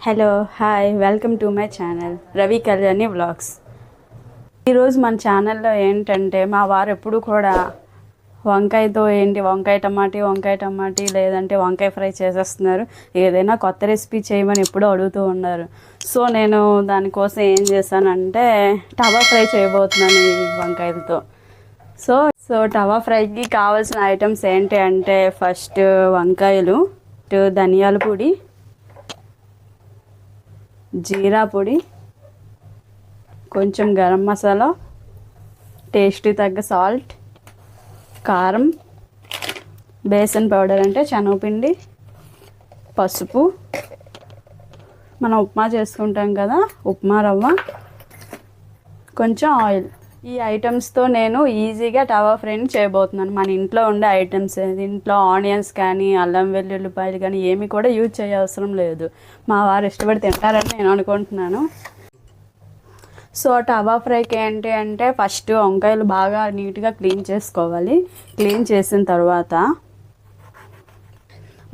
Hello hi welcome to my channel Ravi Kalyani vlogs. ఈరోజు మన ఛానల్లో ఏంటంటే మా వారు ఎప్పుడు కూడా వంకాయతో ఏంటి వంకాయ టమాటీ వంకాయ టమాటీ లేదంటే వంకాయ ఫ్రై చేసేస్తున్నారు. ఏదైనా కొత్త రెసిపీ చేయమని ఎప్పుడూ అడుగుతూ ఉన్నారు. సో నేను దానికోసం ఏం చేశానంటే టవా ఫ్రై చేయబోతున్నాను ఈ వంకాయలతో. సో సో టవా ఫ్రైకి కావాల్సిన ఐటమ్స్ ఏంటి అంటే ఫస్ట్ వంకాయలు ధనియాల పొడి జీరా పొడి కొంచెం గరం మసాలా టేస్టీ తగ్గ సాల్ట్ కారం బేసన్ పౌడర్ అంటే శనగపిండి పసుపు. మనం ఉప్మా చేసుకుంటాం కదా ఉప్మా రవ్వ కొంచెం ఆయిల్. ఈ ఐటమ్స్తో నేను ఈజీగా టవా ఫ్రైని చేయబోతున్నాను. మన ఇంట్లో ఉండే ఐటమ్స్ ఇంట్లో ఆనియన్స్ కానీ అల్లం వెల్లుల్లిపాయలు కానీ ఏమి కూడా యూజ్ చేయవసరం లేదు. మా వారు ఇష్టపడి తింటారని నేను అనుకుంటున్నాను. సో టవా ఫ్రైకి ఏంటి అంటే ఫస్ట్ వంకాయలు బాగా నీట్గా క్లీన్ చేసుకోవాలి. క్లీన్ చేసిన తర్వాత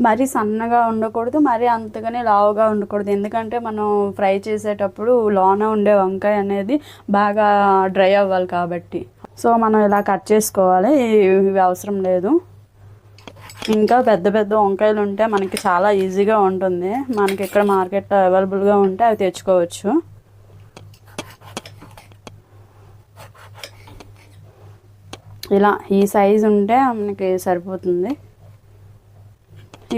మరీ సన్నగా ఉండకూడదు మరీ అంతగానే లావుగా ఉండకూడదు. ఎందుకంటే మనం ఫ్రై చేసేటప్పుడు లోన ఉండే వంకాయ అనేది బాగా డ్రై అవ్వాలి కాబట్టి. సో మనం ఇలా కట్ చేసుకోవాలి ఇవి అవసరం లేదు. ఇంకా పెద్ద పెద్ద వంకాయలు ఉంటే మనకి చాలా ఈజీగా ఉంటుంది. మనకి ఇక్కడ మార్కెట్లో అవైలబుల్గా ఉంటే అవి తెచ్చుకోవచ్చు. ఇలా ఈ సైజు ఉంటే మనకి సరిపోతుంది.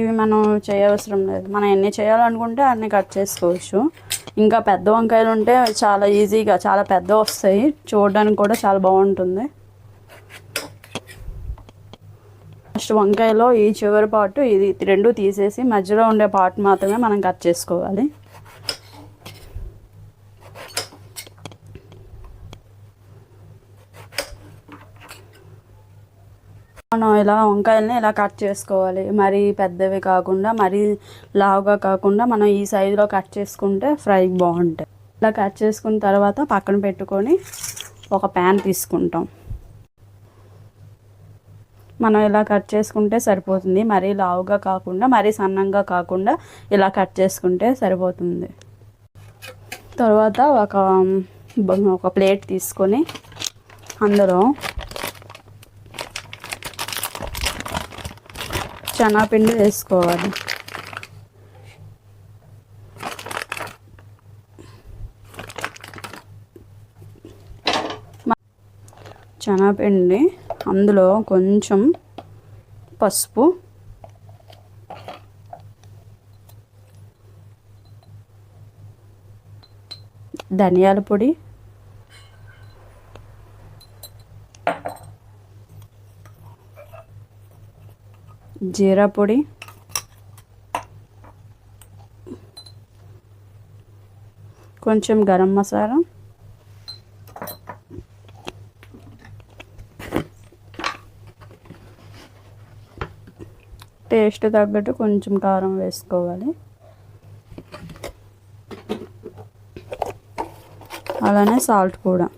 ఇవి మనం చేయవసరం లేదు. మనం ఎన్ని చేయాలనుకుంటే అన్ని కట్ చేసుకోవచ్చు. ఇంకా పెద్ద వంకాయలు ఉంటే చాలా ఈజీగా చాలా పెద్ద వస్తాయి. చూడడానికి కూడా చాలా బాగుంటుంది. ఫస్ట్ వంకాయలో ఈ చివరి పార్ట్ ఇది రెండు తీసేసి మధ్యలో ఉండే పార్ట్ మాత్రమే మనం కట్ చేసుకోవాలి. మనం ఇలా వంకాయలని ఇలా కట్ చేసుకోవాలి? మరీ పెద్దవి కాకుండా మరీ లావుగా కాకుండా మనం ఈ సైజులో కట్ చేసుకుంటే ఫ్రై బాగుంటాయి. ఇలా కట్ చేసుకున్న తర్వాత పక్కన పెట్టుకొని ఒక ప్యాన్ తీసుకుంటాం. మనం ఇలా కట్ చేసుకుంటే సరిపోతుంది. మరీ లావుగా కాకుండా మరీ సన్నంగా కాకుండా ఇలా కట్ చేసుకుంటే సరిపోతుంది. తర్వాత ఒక ఒక ప్లేట్ తీసుకొని అందులో శనగపిండి వేసుకోవాలి. శనగపిండి అందులో కొంచెం పసుపు. ధనియాల పొడి. జీరా పొడి. కొంచెం గరం మసాలా. టేస్ట్ తగ్గట్టు కొంచెం కారం వేసుకోవాలి. అలానే సాల్ట్ కూడా.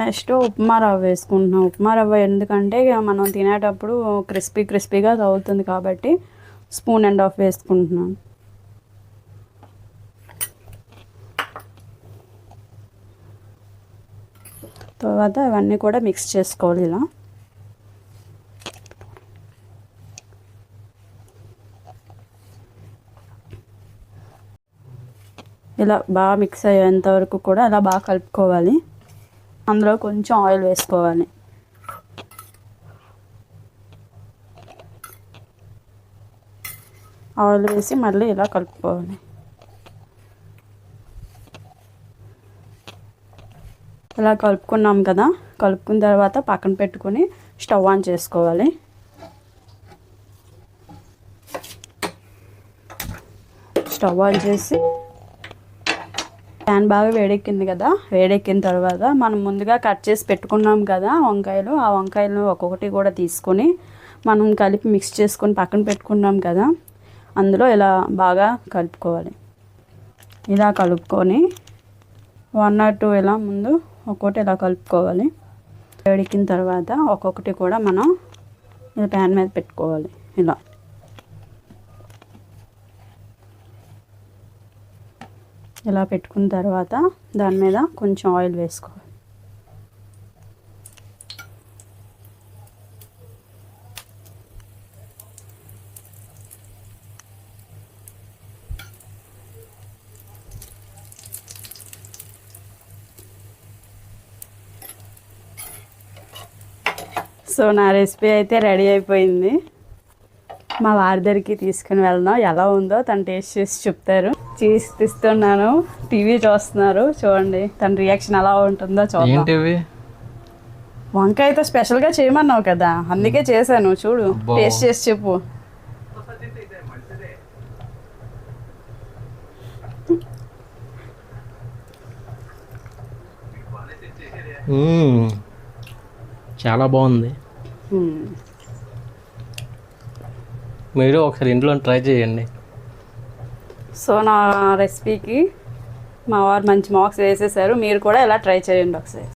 నెక్స్ట్ ఉప్మా రవ్వ వేసుకుంటున్నాం. ఉప్మా రవ్వ ఎందుకంటే ఇక మనం తినేటప్పుడు క్రిస్పీ క్రిస్పీగా తగులుతుంది కాబట్టి స్పూన్ అండ్ హాఫ్ వేసుకుంటున్నాం. తర్వాత అవన్నీ కూడా మిక్స్ చేసుకోవాలి ఇలా. ఇలా బాగా మిక్స్ అయ్యేంత వరకు కూడా అలా బాగా కలుపుకోవాలి. అందులో కొంచెం ఆయిల్ వేసుకోవాలి. ఆయిల్ వేసి మళ్ళీ ఇలా కలుపుకోవాలి. ఇలా కలుపుకున్నాం కదా కలుపుకున్న తర్వాత పక్కన పెట్టుకొని స్టవ్ ఆన్ చేసుకోవాలి. స్టవ్ ఆన్ చేసి ప్యాన్ బాగా వేడెక్కింది కదా వేడెక్కిన తర్వాత మనం ముందుగా కట్ చేసి పెట్టుకున్నాం కదా వంకాయలు ఆ వంకాయలను ఒక్కొక్కటి కూడా తీసుకొని మనం కలిపి మిక్స్ చేసుకొని పక్కన పెట్టుకున్నాం కదా అందులో ఇలా బాగా కలుపుకోవాలి. ఇలా కలుపుకొని వన్ ఆర్ టూ ఇలా ముందు ఒక్కొక్కటి ఇలా కలుపుకోవాలి. వేడికిన తర్వాత ఒక్కొక్కటి కూడా మనం ఇలా ప్యాన్ మీద పెట్టుకోవాలి ఇలా. ఇలా పెట్టుకున్న తర్వాత దాని మీద కొంచెం ఆయిల్ వేసుకోవాలి. సో నా రెసిపీ అయితే రెడీ అయిపోయింది. మా వారి దగ్గరికి తీసుకుని వెళ్దాం. ఎలా ఉందో తను టేస్ట్ చేసి చెప్తారు. చేసి తీస్తున్నాను. టీవీ చూస్తున్నారు. చూడండి తన రియాక్షన్ ఎలా ఉంటుందో ఏంటివి వంకాయతో స్పెషల్గా చేయమన్నావు కదా అందుకే చేశాను. చూడు. టేస్ట్ చేసి చెప్పు. చాలా బాగుంది. మీరు ఒకసారి ఇంట్లో ట్రై చేయండి. సో నా రెసిపీకి మా వారు మంచి మార్క్స్ వేసేసారు. మీరు కూడా ఇలా ట్రై చేయండి ఒకసారి.